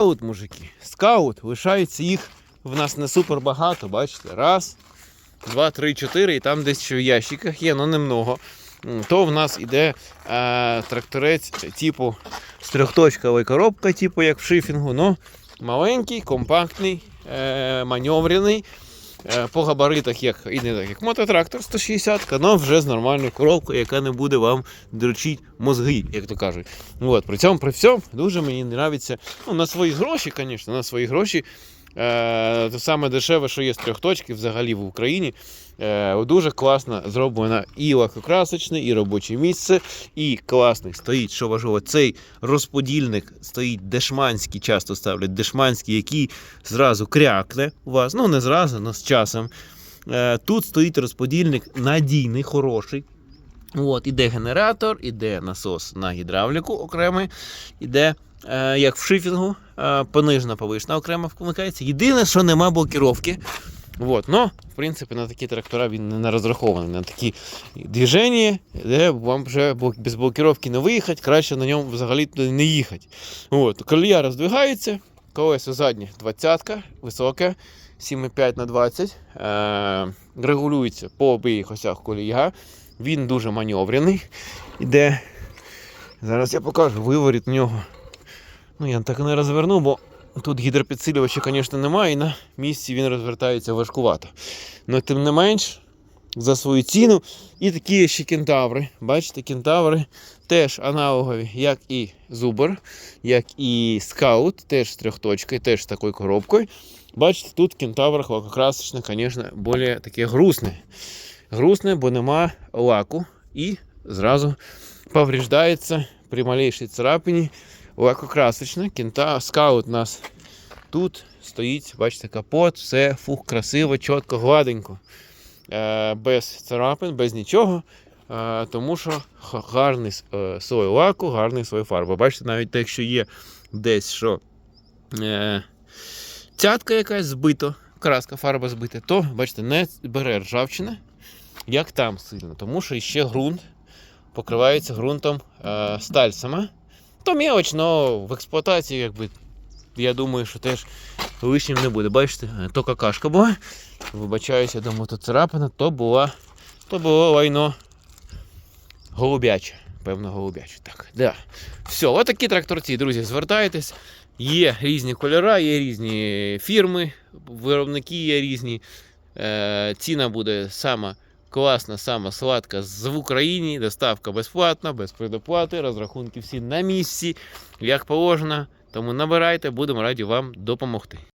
Скаут, мужики. Скаут, лишається їх в нас не супер багато, бачите? Раз, два, три, чотири, і там десь ще в ящиках є, але немного. То в нас іде е, тракторець типу з трьохточкової коробка, типу як в шифінгу, но маленький, компактний, е, маневрений. Е, По габаритах, як і не так, як мототрактор 160, але вже з нормальною коробкою, яка не буде вам дрочити мозги, як то кажуть. От, при цьому при всьому дуже мені подобається. Ну, на свої гроші, звісно, на свої гроші. Е, те саме дешеве, що є з трьох точків взагалі в Україні. Е, дуже класно зроблено і лакокрасочне, і робоче місце, і класний стоїть, що важливо, цей розподільник стоїть дешманський, часто ставлять дешманський, який зразу крякне у вас. Ну, не зразу, але з часом. Е, тут стоїть розподільник надійний, хороший. От, іде генератор, іде насос на гідравліку окремий, іде, як в шифінгу, е, понижна повишна окремо вмикається. Єдине, що нема блокіровки. Вот. Но, в принципі, на такі трактора він не розрахований. На такі движення, де вам вже без блокіровки не виїхати, краще на ньому взагалі не їхати. От. Колія роздвигається, колесо заднє 20 високе, 7,5 на 20. Е, регулюється по обох осях колія. Він дуже маневрений. Іде. Зараз я покажу виворіт нього. Ну, я так не розверну, бо тут гідропідсилювача, звісно, немає, і на місці він розвертається важкувато. Але тим не менш, за свою ціну. І такі ще кентаври. Бачите, кентаври теж аналогові, як і Зубр, як і Скаут, теж з трьохточкою, теж з такою коробкою. Бачите, тут в кентаврах лакокрасочне, звісно, більш таке грустне. Грустне, бо нема лаку і зразу повреждається при малейшій царапині лакокрасочне. Кента, скаут у нас тут стоїть, бачите, капот, все фух, красиво, чітко, гладенько. Е, без царапин, без нічого. Е, тому що гарний е, слой лаку, гарний слой фарби. Бачите, навіть якщо є десь що е, цятка якась збита, краска, фарба збита, то бачите, не бере ржавчина, як там сильно, тому що ще ґрунт покривається ґрунтом е, сталь сама. То мелоч, але в експлуатації, якби, я думаю, що теж лишнім не буде. Бачите, е, то какашка була. Вибачаюся, думаю, то царапина, то була, то було лайно голубяче. Певно, голубяче. Так, да. Все, отакі тракторці, друзі, звертайтесь. Є різні кольори, є різні фірми, виробники є різні. Е, ціна буде сама класна, сама сладка в Україні. Доставка безплатна, без предоплати, розрахунки всі на місці, як положено. Тому набирайте, будемо раді вам допомогти.